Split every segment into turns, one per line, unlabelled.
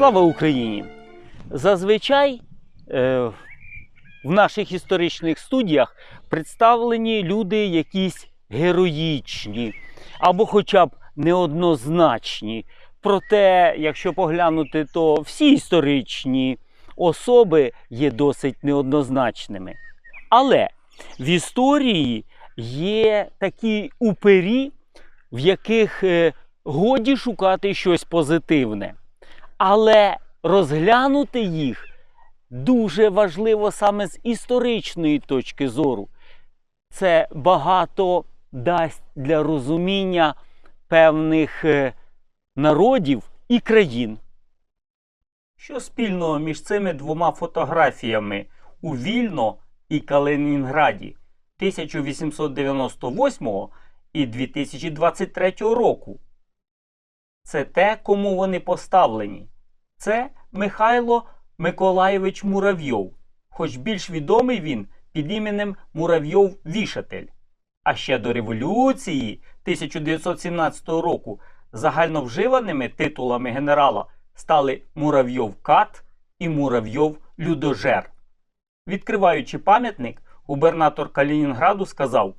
Слава Україні! Зазвичай е, в наших історичних студіях представлені люди якісь героїчні або хоча б неоднозначні. Проте, якщо поглянути, то всі історичні особи є досить неоднозначними. Але в історії є такі упері, в яких е, годі шукати щось позитивне. Але розглянути їх дуже важливо саме з історичної точки зору. Це багато дасть для розуміння певних е, народів і країн. Що спільного між цими двома фотографіями у Вільно і Калинінграді 1898 і 2023 року? Це те, кому вони поставлені. Це Михайло Миколайович Муравйов, хоч більш відомий він під іменем Муравйов Вішатель. А ще до революції 1917 року загальновживаними титулами генерала стали Муравйов Кат і Муравйов Людожер. Відкриваючи пам'ятник, губернатор Калінінграду сказав: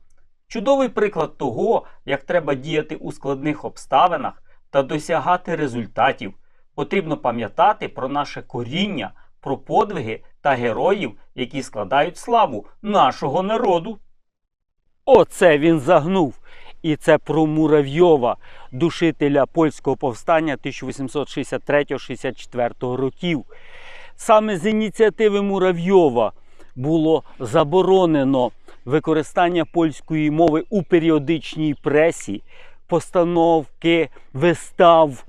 чудовий приклад того, як треба діяти у складних обставинах та досягати результатів. Потрібно пам'ятати про наше коріння, про подвиги та героїв, які складають славу нашого народу. Оце він загнув. І це про Муравйова, душителя польського повстання 1863-64 років. Саме з ініціативи Муравйова було заборонено використання польської мови у періодичній пресі, постановки вистав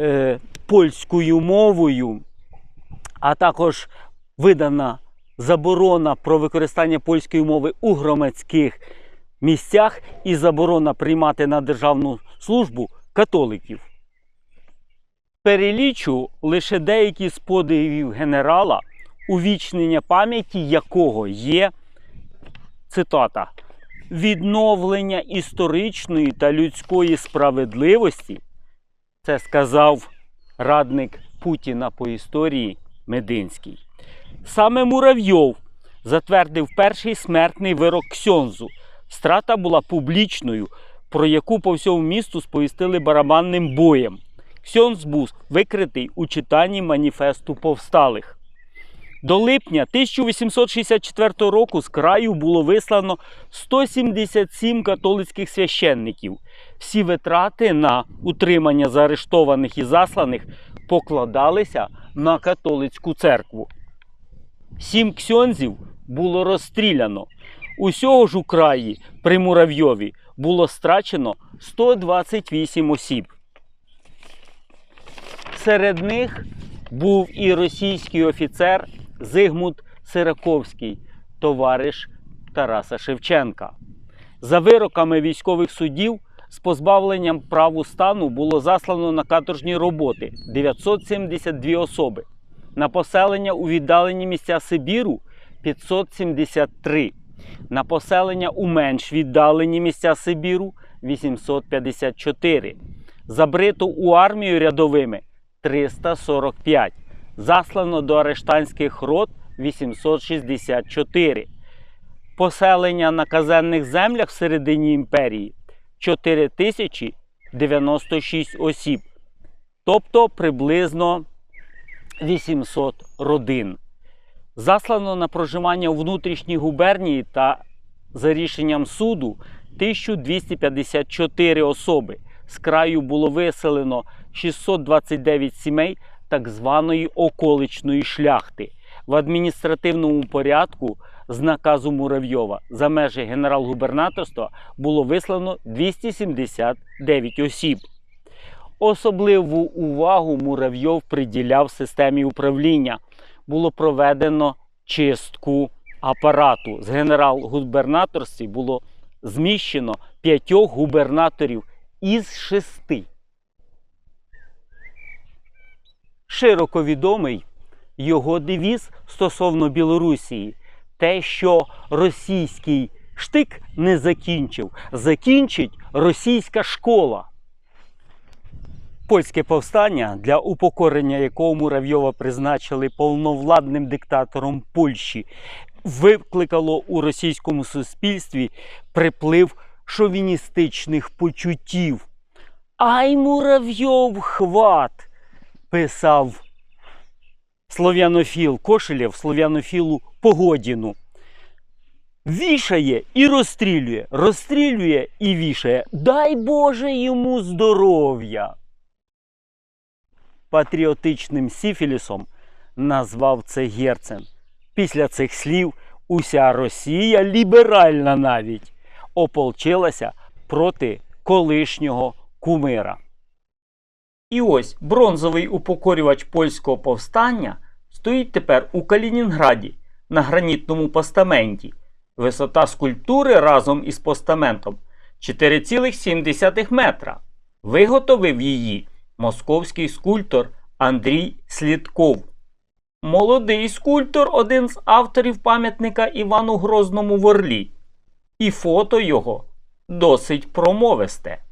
е, польською мовою, а також видана заборона про використання польської мови у громадських місцях і заборона приймати на державну службу католиків. Перелічу лише деякі з подивів генерала, увічнення пам'яті якого є цитата. Відновлення історичної та людської справедливості, це сказав радник Путіна по історії Мединський. Саме Муравйов затвердив перший смертний вирок Ксьонзу. Страта була публічною, про яку по всьому місту сповістили барабанним боєм. Ксьонз був викритий у читанні маніфесту повсталих. До липня 1864 року з краю було вислано 177 католицьких священників. Всі витрати на утримання заарештованих і засланих покладалися на католицьку церкву. Сім ксьонзів було розстріляно. Усього ж у краї при Муравйові було страчено 128 осіб. Серед них був і російський офіцер Зигмунд Сираковський, товариш Тараса Шевченка. За вироками військових судів з позбавленням праву стану було заслано на каторжні роботи 972 особи. На поселення у віддалені місця Сибіру 573. На поселення у менш віддалені місця Сибіру 854. Забрито у армію рядовими 345. Заслано до арештанських рот 864. Поселення на казенних землях всередині імперії 4096 осіб. Тобто приблизно 800 родин. Заслано на проживання у внутрішній губернії та за рішенням суду 1254 особи. З краю було виселено 629 сімей так званої околичної шляхти. В адміністративному порядку з наказу Муравйова за межі генерал-губернаторства було вислано 279 осіб. Особливу увагу Муравйов приділяв системі управління. Було проведено чистку апарату. З генерал-губернаторстві було зміщено п'ятьох губернаторів із шести. Широко відомий його девіз стосовно Білорусії. Те, що російський штик не закінчив, закінчить російська школа. Польське повстання, для упокорення якого Муравйова призначили повновладним диктатором Польщі, викликало у російському суспільстві приплив шовіністичних почуттів. Ай, Муравйов, хват! Писав слов'янофіл Кошелєв слов'янофілу Погодіну. Вішає і розстрілює, розстрілює і вішає. Дай Боже йому здоров'я. Патріотичним сіфілісом назвав це Герцен. Після цих слів уся Росія, ліберальна навіть, ополчилася проти колишнього кумира. І ось бронзовий упокорювач польського повстання стоїть тепер у Калінінграді на гранітному постаменті. Висота скульптури разом із постаментом 4,7 метра. Виготовив її московський скульптор Андрій Слідков. Молодий скульптор один з авторів пам'ятника Івану Грозному в Орлі. І фото його досить промовисте.